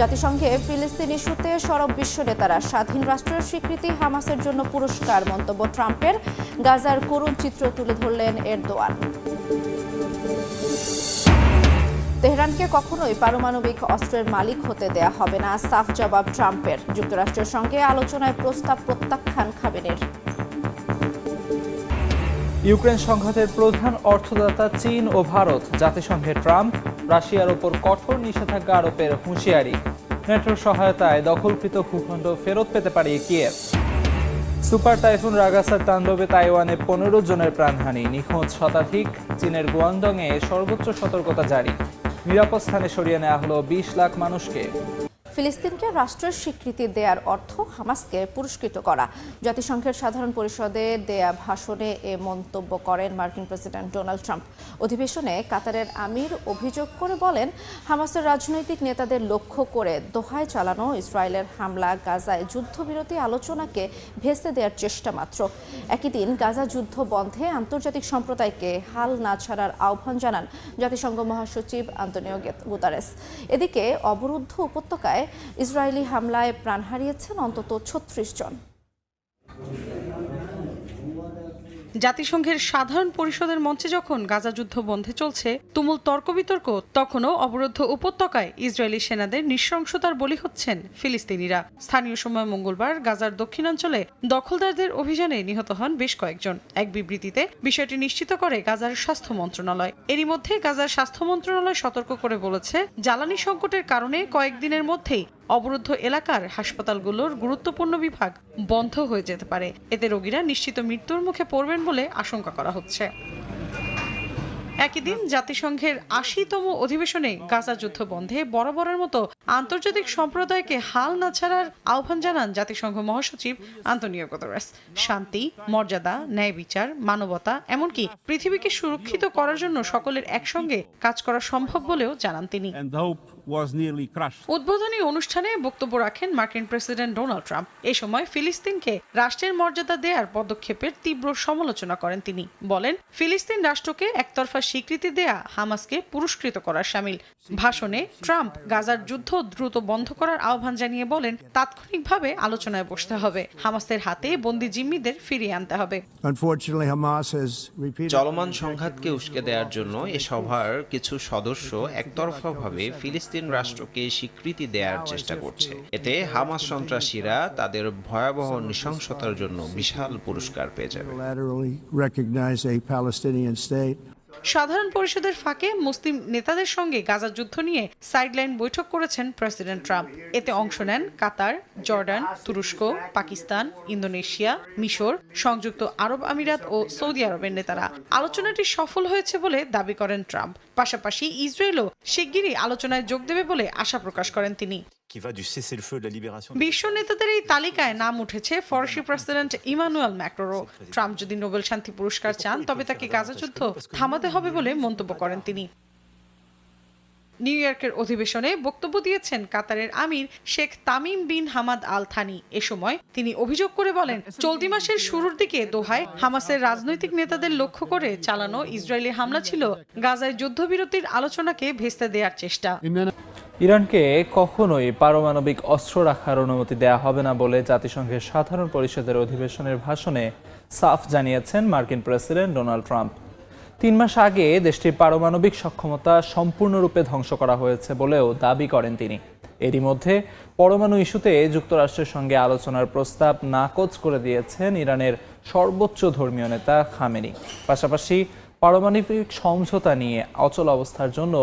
জাতিসংঘে ফিলিস্তিন ইস্যুতে সরব বিশ্ব নেতারা স্বাধীন রাষ্ট্রের স্বীকৃতি হামাসের জন্য পুরস্কার মন্তব্য ট্রাম্পের। গাজার করুণ চিত্র তুলে ধরলেন এরদোয়ান। তেহরানকে কখনোই পারমাণবিক অস্ত্রের মালিক হতে দেয়া হবে না, সাফ জবাব ট্রাম্পের। যুক্তরাষ্ট্রের সঙ্গে আলোচনায় প্রস্তাব প্রত্যাখ্যান খাবেনের ইউক্রেন সংঘাতের প্রধান অর্থদাতা চীন ও ভারত, জাতিসংঘে ট্রাম্প রাশিয়ার ওপর কঠোর নিষেধাজ্ঞা আরোপের হুঁশিয়ারি। নেটোর সহায়তায় দখলকৃত ভূখণ্ড ফেরত পেতে পারে কিয়েভ। সুপার টাইফুন রাগাসার তাণ্ডবে তাইওয়ানে পনেরো জনের প্রাণহানি। নিখোঁজ শতাধিক চীনের গুয়াংডংয়ে সর্বোচ্চ সতর্কতা জারি। নিরাপদ স্থানে সরিয়ে নেওয়া হলো বিশ লাখ মানুষকে। ফিলিস্তিনকে রাষ্ট্রের স্বীকৃতি দেওয়ার অর্থ হামাসকে পুরস্কৃত করা। জাতিসংঘের সাধারণ পরিষদে দেয়া ভাষণে এ মন্তব্য করেন মার্কিন প্রেসিডেন্ট ডোনাল্ড ট্রাম্প। অধিবেশনে কাতারের আমির অভিযোগ করে বলেন, হামাসের রাজনৈতিক নেতাদের লক্ষ্য করে দোহায় চালানো ইসরায়েলের হামলা গাজায় যুদ্ধবিরতি আলোচনাকে ভেস্তে দেওয়ার চেষ্টা মাত্র। একই দিন গাজা যুদ্ধ বন্ধে আন্তর্জাতিক সম্প্রদায়কে হাল না ছাড়ার আহ্বান জানান জাতিসংঘ মহাসচিব আন্তনিও গুতারেস। এদিকে অবরুদ্ধ উপত্যকায় ইসরায়েলি হামলায় প্রাণ হারিয়েছেন অন্তত ছত্রিশ জন। জাতিসংঘের সাধারণ পরিষদের মঞ্চে যখন গাজা যুদ্ধ বন্ধে চলছে, তুমুল তর্ক বিতর্ক তখনও অবরুদ্ধ উপত্যকায় ইসরায়েলি সেনাদের নৃশংসতার বলি হচ্ছেন ফিলিস্তিনিরা। স্থানীয় সময় মঙ্গলবার গাজার দক্ষিণাঞ্চলে দখলদারদের অভিযানে নিহত হন বেশ কয়েকজন। এক বিবৃতিতে বিষয়টি নিশ্চিত করে গাজার স্বাস্থ্য মন্ত্রণালয়। এরই মধ্যে গাজার স্বাস্থ্য মন্ত্রণালয় সতর্ক করে বলেছে, জ্বালানি সংকটের কারণে কয়েকদিনের মধ্যেই অবরুদ্ধ এলাকার হাসপাতালগুলোর গুরুত্বপূর্ণ বিভাগ বন্ধ হয়ে যেতে পারে। এতে রোগীরা নিশ্চিত মৃত্যুর মুখে পড়বেন বলে আশঙ্কা করা হচ্ছে। একই দিন জাতিসংঘের আশিতম অধিবেশনে গাজা যুদ্ধ বন্ধে বরাবরের মতো আন্তর্জাতিক সম্প্রদায়কে হাল না ছাড়ার আহ্বান জানান জাতিসংঘ মহাসচিব আন্তনিও গুতেরেস। শান্তি, মর্যাদা, ন্যায় বিচার, মানবতা, এমনকি পৃথিবীকে সুরক্ষিত করার জন্য সকলের একসঙ্গে কাজ করা সম্ভব বলেও জানান তিনি। Was nearly crushed. উদ্বোধনী অনুষ্ঠানে বক্তব্য রাখেন মার্কিন প্রেসিডেন্ট ডোনাল্ড ট্রাম্প এ সময় ফিলিস্তিনকে রাষ্ট্রের মর্যাদা দেওয়ার পদক্ষেপের তীব্র সমালোচনা করেন তিনি বলেন ফিলিস্তিন রাষ্ট্রকে একতরফা স্বীকৃতি দেয়া হামাসকে পুরস্কৃত করার সামিল ভাষণে ট্রাম্প গাজার যুদ্ধ দ্রুত বন্ধ করার আহ্বান জানিয়ে বলেন তাৎক্ষণিকভাবে আলোচনায় বসতে হবে হামাসের হাতে বন্দি জিম্মিদের ফিরিয়ে আনতে হবে Unfortunately, Hamas has repeated. চলমান সংঘাতকে উস্কে দেওয়ার জন্য এ সভার কিছু সদস্য একতরফাভাবে ফিলিস্তিন রাষ্ট্রকে স্বীকৃতি দেওয়ার চেষ্টা করছে। এতে হামাস সন্ত্রাসীরা তাদের ভয়াবহ নৃশংসতার জন্য বিশাল পুরস্কার পেয়ে যাবে। সাধারণ পরিষদের ফাঁকে মুসলিম নেতাদের সঙ্গে গাজা যুদ্ধ নিয়ে সাইডলাইন বৈঠক করেছেন প্রেসিডেন্ট ট্রাম্প। এতে অংশ নেন কাতার, জর্ডান, তুরস্ক, পাকিস্তান, ইন্দোনেশিয়া, মিশর, সংযুক্ত আরব আমিরাত ও সৌদি আরবের নেতারা। আলোচনাটি সফল হয়েছে বলে দাবি করেন ট্রাম্প। পাশাপাশি ইসরায়েলও শিগগিরই আলোচনায় যোগ দেবে বলে আশা প্রকাশ করেন তিনি। বিশ্ব নেতাদের এই তালিকায় নাম উঠেছে ফরাসি প্রেসিডেন্ট ইমানুয়েল ম্যাক্রোরো। ট্রাম্প যদি নোবেল শান্তি পুরস্কার চান তবে তাকে গাজা যুদ্ধ থামাতে হবে বলে মন্তব্য করেন তিনি। নিউ ইয়র্কের অধিবেশনে বক্তব্য দিয়েছেন কাতারের আমির Sheikh Tamim bin Hamad Al Thani এ সময় তিনি অভিযোগ করে বলেন, চলতি মাসের শুরুর দিকে দোহায় হামাসের রাজনৈতিক নেতাদের লক্ষ্য করে চালানো ইসরায়েলি হামলা ছিল গাজায় যুদ্ধবিরতির আলোচনাকে ভেস্তে দেওয়ার চেষ্টা। ইরানকে কখনোই পারমাণবিক অস্ত্র রাখার অনুমতি দেয়া হবে না বলে জাতিসংঘের সাধারণ পরিষদের অধিবেশনের ভাষণে সাফ জানিয়েছেন মার্কিন প্রেসিডেন্ট ডোনাল্ড ট্রাম্প। তিন মাস আগে দেশটির পারমাণবিক সক্ষমতা সম্পূর্ণরূপে ধ্বংস করা হয়েছে বলেও দাবি করেন তিনি। এরই মধ্যে পরমাণু ইস্যুতে যুক্তরাষ্ট্রের সঙ্গে আলোচনার প্রস্তাব নাকচ করে দিয়েছেন ইরানের সর্বোচ্চ ধর্মীয় নেতা খামেনি। পাশাপাশি পারমাণবিক সমঝোতা নিয়ে অচল অবস্থার জন্য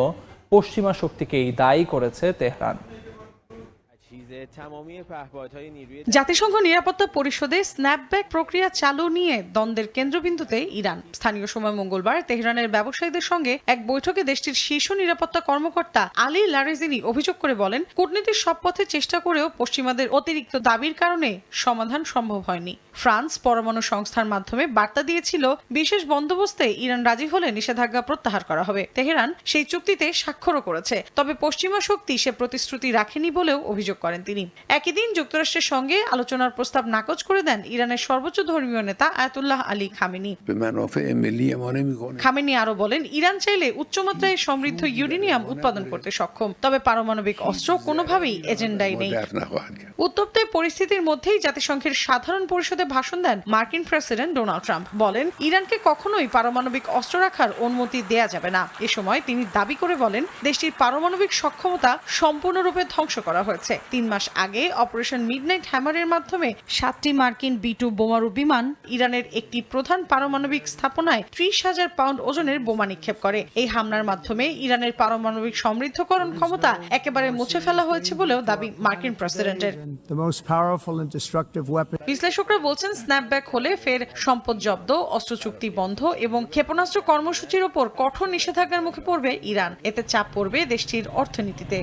পশ্চিমা শক্তিকেই দায়ী করেছে তেহরান। জাতিসংঘ নিরাপত্তা পরিষদে স্ন্যাপব্যাক প্রক্রিয়া চালু নিয়ে দ্বন্দ্বের কেন্দ্রবিন্দুতে ইরান। স্থানীয় সময় মঙ্গলবার তেহরানের ব্যবসায়ীদের সঙ্গে এক বৈঠকে দেশটির শীর্ষ নিরাপত্তা কর্মকর্তা আলী লারেজিনি অভিযোগ করে বলেন, কূটনীতির সব পথে চেষ্টা করেও পশ্চিমাদের অতিরিক্ত দাবির কারণে সমাধান সম্ভব হয়নি। ফ্রান্স পরমাণু সংস্থার মাধ্যমে বার্তা দিয়েছিল বিশেষ বন্দোবস্তে ইরান রাজি হলে নিষেধাজ্ঞা প্রত্যাহার করা হবে। তেহরান সেই চুক্তিতে স্বাক্ষরও করেছে তবে পশ্চিমা শক্তি সে প্রতিশ্রুতি রাখেনি বলেও অভিযোগ করেন তিনি। একই দিন যুক্তরাষ্ট্রের সঙ্গে আলোচনার প্রস্তাব নাকচ করে দেন ইরানের সর্বোচ্চ ধর্মীয় নেতা আয়াতুল্লাহ আলী খামিনি। খামিনি আরও বলেন ইরান চাইলে উচ্চমাত্রায় সমৃদ্ধ ইউরেনিয়াম উৎপাদন করতে সক্ষম তবে পারমাণবিক অস্ত্র কোনোভাবেই এজেন্ডায় নেই। উত্তপ্ত পরিস্থিতির মধ্যেই জাতিসংঘের সাধারণ পরিষদ ভাষণ দেন মার্কিন প্রেসিডেন্ট ডোনাল্ড ট্রাম্প। বলেন ইরানকে কখনোই পারমাণবিক অস্ত্র রাখার অনুমতি দেয়া যাবে না। এ সময় তিনি দাবি করে বলেন দেশটির পারমাণবিক সক্ষমতা সম্পূর্ণরূপে ধ্বংস করা হয়েছে। তিন মাস আগে অপারেশন মিডনাইট হ্যামারের মাধ্যমে সাতটি মার্কিন বি টু বোমারু বিমান ইরানের একটি প্রধান পারমাণবিক স্থাপনায় ত্রিশ হাজার পাউন্ড ওজনের বোমা নিক্ষেপ করে। এই হামলার মাধ্যমে ইরানের পারমাণবিক সমৃদ্ধকরণ ক্ষমতা একেবারে মুছে ফেলা হয়েছে বলেও দাবি মার্কিন প্রেসিডেন্টের। বিশ্লেষকরা বলছেন স্ন্যাপব্যাক হলে ফের সম্পদ জব্দ অস্ত্র চুক্তি বন্ধ এবং ক্ষেপণাস্ত্র কর্মসূচির ওপর কঠোর নিষেধাজ্ঞার মুখে পড়বে ইরান। এতে চাপ পড়বে দেশটির অর্থনীতিতে।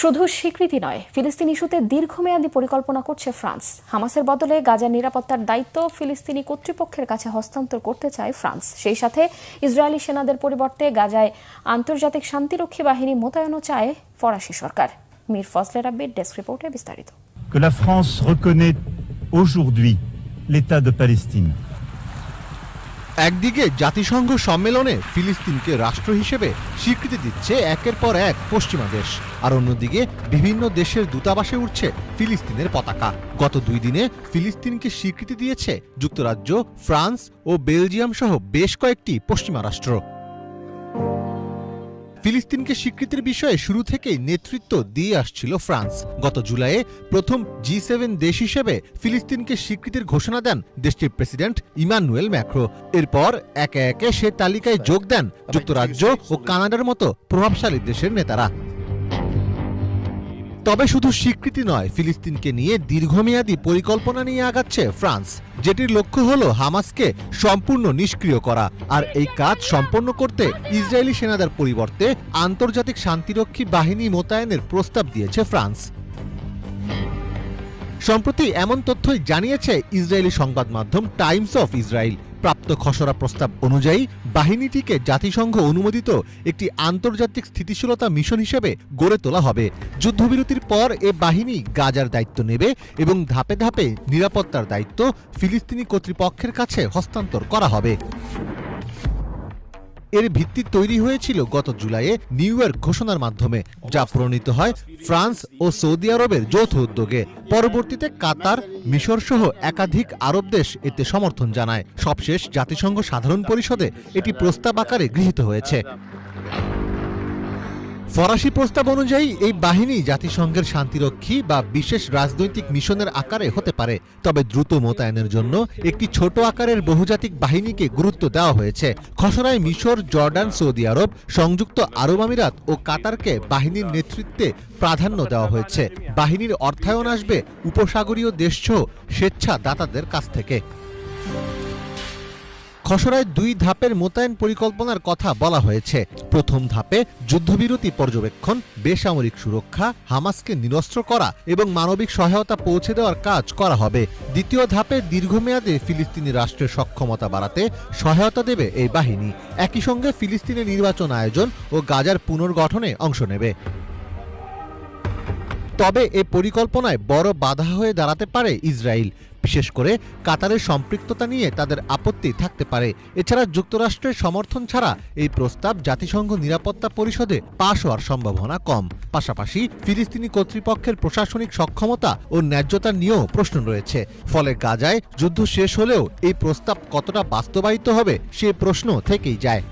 শুধু স্বীকৃতি নয় ফিলিস্তিন ইস্যুতে দীর্ঘমেয়াদী পরিকল্পনা করছে ফ্রান্স। হামাসের বদলে গাজার নিরাপত্তার দায়িত্ব ফিলিস্তিনি কর্তৃপক্ষের কাছে হস্তান্তর করতে চায় ফ্রান্স। সেই সাথে ইসরায়েলি সেনাদের পরিবর্তে গাজায় আন্তর্জাতিক শান্তিরক্ষী বাহিনী মোতায়েনও চায় ফরাসি সরকার। মীর ফজলে রাব্বির ডেস্ক রিপোর্টে বিস্তারিত। Que la France reconnaît aujourd'hui, l'État de Palestine. একদিকে জাতিসংঘ সম্মেলনে ফিলিস্তিনকে রাষ্ট্র হিসেবে স্বীকৃতি দিচ্ছে একের পর এক পশ্চিমা দেশ, আর অন্যদিকে বিভিন্ন দেশের দূতাবাসে উঠছে ফিলিস্তিনের পতাকা গত দুই দিনে ফিলিস্তিনকে স্বীকৃতি দিয়েছে যুক্তরাজ্য, ফ্রান্স ও বেলজিয়াম সহ বেশ কয়েকটি পশ্চিমা রাষ্ট্র ফিলিস্তিনকে স্বীকৃতির বিষয়ে শুরু থেকেই নেতৃত্ব দিয়ে আসছিল ফ্রান্স। গত জুলাইয়ে প্রথম জি সেভেন দেশ হিসেবে ফিলিস্তিনকে স্বীকৃতির ঘোষণা দেন দেশটির প্রেসিডেন্ট ইমানুয়েল ম্যাক্রো। এরপর একে একে সে তালিকায় যোগ দেন যুক্তরাজ্য ও কানাডার মতো প্রভাবশালী দেশের নেতারা। তবে শুধু স্বীকৃতি নয়, ফিলিস্তিনকে নিয়ে দীর্ঘমেয়াদী পরিকল্পনা নিয়ে আগাচ্ছে ফ্রান্স, যেটির লক্ষ্য হল হামাসকে সম্পূর্ণ নিষ্ক্রিয় করা আর এই কাজ সম্পন্ন করতে ইসরায়েলি সেনাদের পরিবর্তে আন্তর্জাতিক শান্তিরক্ষী বাহিনী মোতায়েনের প্রস্তাব দিয়েছে ফ্রান্স। সম্প্রতি এমন তথ্যই জানিয়েছে ইসরায়েলি সংবাদ মাধ্যম টাইমস অফ ইসরায়েল। প্রাপ্ত খসড়া প্রস্তাব অনুযায়ী বাহিনীটিকে জাতিসংঘ অনুমোদিত একটি আন্তর্জাতিক স্থিতিশীলতা মিশন হিসেবে গড়ে তোলা হবে। যুদ্ধবিরতির পর এ বাহিনী গাজার দায়িত্ব নেবে এবং ধাপে ধাপে নিরাপত্তার দায়িত্ব ফিলিস্তিনি কর্তৃপক্ষের কাছে হস্তান্তর করা হবে। এর ভিত্তি তৈরি হয়েছিল গত জুলাইয়ে নিউ ইয়র্ক ঘোষণার মাধ্যমে, যা প্রণীত হয় ফ্রান্স ও সৌদি আরবের যৌথ উদ্যোগে। পরবর্তীতে কাতার, মিশর সহ একাধিক আরব দেশ এতে সমর্থন জানায়। সবশেষ জাতিসংঘ সাধারণ পরিষদে এটি প্রস্তাব আকারে গৃহীত হয়েছে। ফরাসি প্রস্তাব অনুযায়ী, এই বাহিনী জাতিসংঘের শান্তিরক্ষী বা বিশেষ রাজনৈতিক মিশনের আকারে হতে পারে, তবে দ্রুত মোতায়েনের জন্য একটি ছোট আকারের বহুজাতিক বাহিনীকে গুরুত্ব দেওয়া হয়েছে। খসড়ায় মিশর, জর্ডান, সৌদি আরব, সংযুক্ত আরব আমিরাত ও কাতারকে বাহিনীর নেতৃত্বে প্রাধান্য দেওয়া হয়েছে। বাহিনীর অর্থায়ন আসবে উপসাগরীয় দেশসহ স্বেচ্ছা দাতাদের কাছ থেকে। খসড়ায় দুই ধাপের মোতায়েন পরিকল্পনার কথা বলা হয়েছে। প্রথম ধাপে যুদ্ধবিরতি পর্যবেক্ষণ, বেসামরিক সুরক্ষা, হামাসকে নিরস্ত্র করা এবং মানবিক সহায়তা পৌঁছে দেওয়ার কাজ করা হবে। দ্বিতীয় ধাপে দীর্ঘমেয়াদে ফিলিস্তিনি রাষ্ট্রের সক্ষমতা বাড়াতে সহায়তা দেবে এই বাহিনী। একই সঙ্গে ফিলিস্তিনের নির্বাচন আয়োজন ও গাজার পুনর্গঠনে অংশ নেবে। তবে এ পরিকল্পনায় বড় বাধা হয়ে দাঁড়াতে পারে ইসরায়েল। বিশেষ করে কাতারের সম্পৃক্ততা নিয়ে তাদের আপত্তি থাকতে পারে। এছাড়া যুক্তরাষ্ট্রের সমর্থন ছাড়া এই প্রস্তাব জাতিসংঘ নিরাপত্তা পরিষদে পাশ হওয়ার সম্ভাবনা কম। পাশাপাশি ফিলিস্তিনি কর্তৃপক্ষের প্রশাসনিক সক্ষমতা ও ন্যায্যতা নিয়েও প্রশ্ন রয়েছে। ফলে গাজায় যুদ্ধ শেষ হলেও এই প্রস্তাব কতটা বাস্তবায়িত হবে সে প্রশ্ন থেকেই যায়।